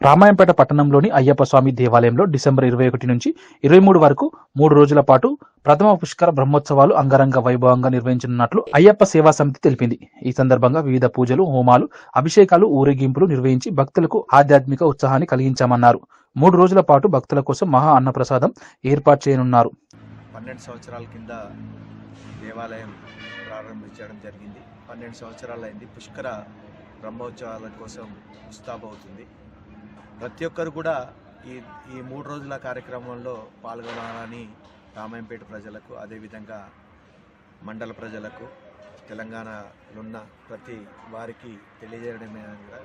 రామాయంపేట పట్టణంలోని అయ్యప్ప స్వామి దేవాలయంలో డిసెంబర్ ఇరవై ఒకటి నుంచి ఇరవై మూడు వరకు మూడు రోజుల పాటు ప్రథమ పుష్కర బ్రహ్మోత్సవాలు అంగరంగ వైభవంగా నిర్వహించనున్నట్లు అయ్యప్ప సేవా సమితి తెలిపింది. ఈ సందర్భంగా వివిధ పూజలు హోమాలు అభిషేకాలు ఊరేగింపులు నిర్వహించి భక్తులకు ఆధ్యాత్మిక ఉత్సాహాన్ని కలిగించామన్నారు. మూడు రోజుల పాటు భక్తుల కోసం మహా అన్నప్రసాదం ఏర్పాటు చేయనున్నారు. పన్నెండు సంవత్సరాల కింద దేవాలయం ప్రారంభించడం జరిగింది. పన్నెండు సంవత్సరాలు అయింది పుష్కర బ్రహ్మోత్సవాల కోసం ముస్తాబవుతుంది ప్రతి ఒక్కరు కూడా ఈ ఈ మూడు రోజుల కార్యక్రమంలో పాల్గొనాలని రామాయంపేట ప్రజలకు అదేవిధంగా మండల ప్రజలకు తెలంగాణలో ఉన్న ప్రతి వారికి తెలియజేయడమే అనగా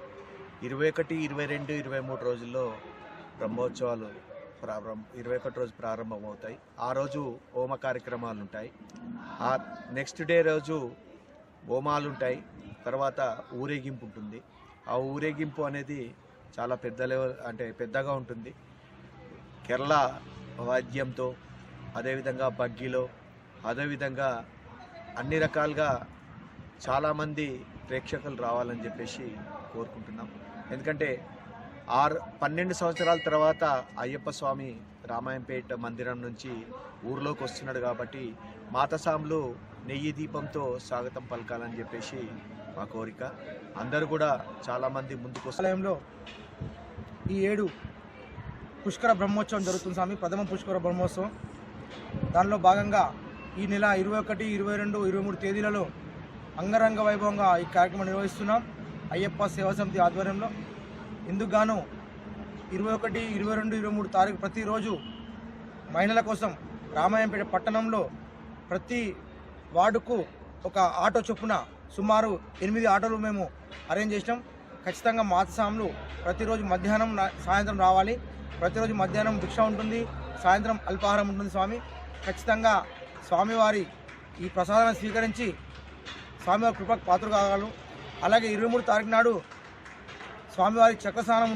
ఇరవై ఒకటి ఇరవై రెండు ఇరవై మూడు రోజుల్లో బ్రహ్మోత్సవాలు ప్రారంభం ఇరవై ఒకటి రోజు ప్రారంభమవుతాయి. ఆ రోజు హోమ కార్యక్రమాలు ఉంటాయి. ఆ నెక్స్ట్ డే రోజు హోమాలు ఉంటాయి. తర్వాత ఊరేగింపు ఉంటుంది. ఆ ఊరేగింపు అనేది చాలా పెద్ద లెవెల్ అంటే పెద్దగా ఉంటుంది. కేరళ వాద్యంతో అదేవిధంగా బగ్గిలో అదేవిధంగా అన్ని రకాలుగా చాలామంది ప్రేక్షకులు రావాలని చెప్పేసి కోరుకుంటున్నాం. ఎందుకంటే ఆరు పన్నెండు సంవత్సరాల తర్వాత అయ్యప్ప స్వామి రామాయంపేట మందిరం నుంచి ఊర్లోకి వస్తున్నాడు కాబట్టి మాతసాములు నెయ్యి దీపంతో స్వాగతం పలకాలని చెప్పేసి మా కోరిక. అందరూ కూడా చాలామంది ముందుకు ఆలయంలో ఈ ఏడు పుష్కర బ్రహ్మోత్సవం జరుగుతుంది స్వామి. ప్రథమ పుష్కర బ్రహ్మోత్సవం. దానిలో భాగంగా ఈ నెల ఇరవై ఒకటి ఇరవై రెండు ఇరవై మూడు తేదీలలో అంగరంగ వైభవంగా ఈ కార్యక్రమం నిర్వహిస్తున్నాం. అయ్యప్ప సేవా సమితి ఆధ్వర్యంలో. ఇందుకు గాను ఇరవై ఒకటి ఇరవై రెండు ఇరవై మూడు తారీఖు ప్రతిరోజు మహిళల కోసం రామాయంపేట పట్టణంలో ప్రతి వార్డుకు ఒక ఆటో చొప్పున సుమారు ఎనిమిది ఆటోలు మేము అరేంజ్ చేసినాం. ఖచ్చితంగా మాతసాములు ప్రతిరోజు మధ్యాహ్నం సాయంత్రం రావాలి. ప్రతిరోజు మధ్యాహ్నం భిక్ష ఉంటుంది. సాయంత్రం అల్పాహారం ఉంటుంది స్వామి. ఖచ్చితంగా స్వామివారి ఈ ప్రసాదాన్ని స్వీకరించి స్వామివారి కృపకు పాత్ర కాగలరు. అలాగే ఇరవై మూడు తారీఖు నాడు స్వామివారి చక్రస్నానం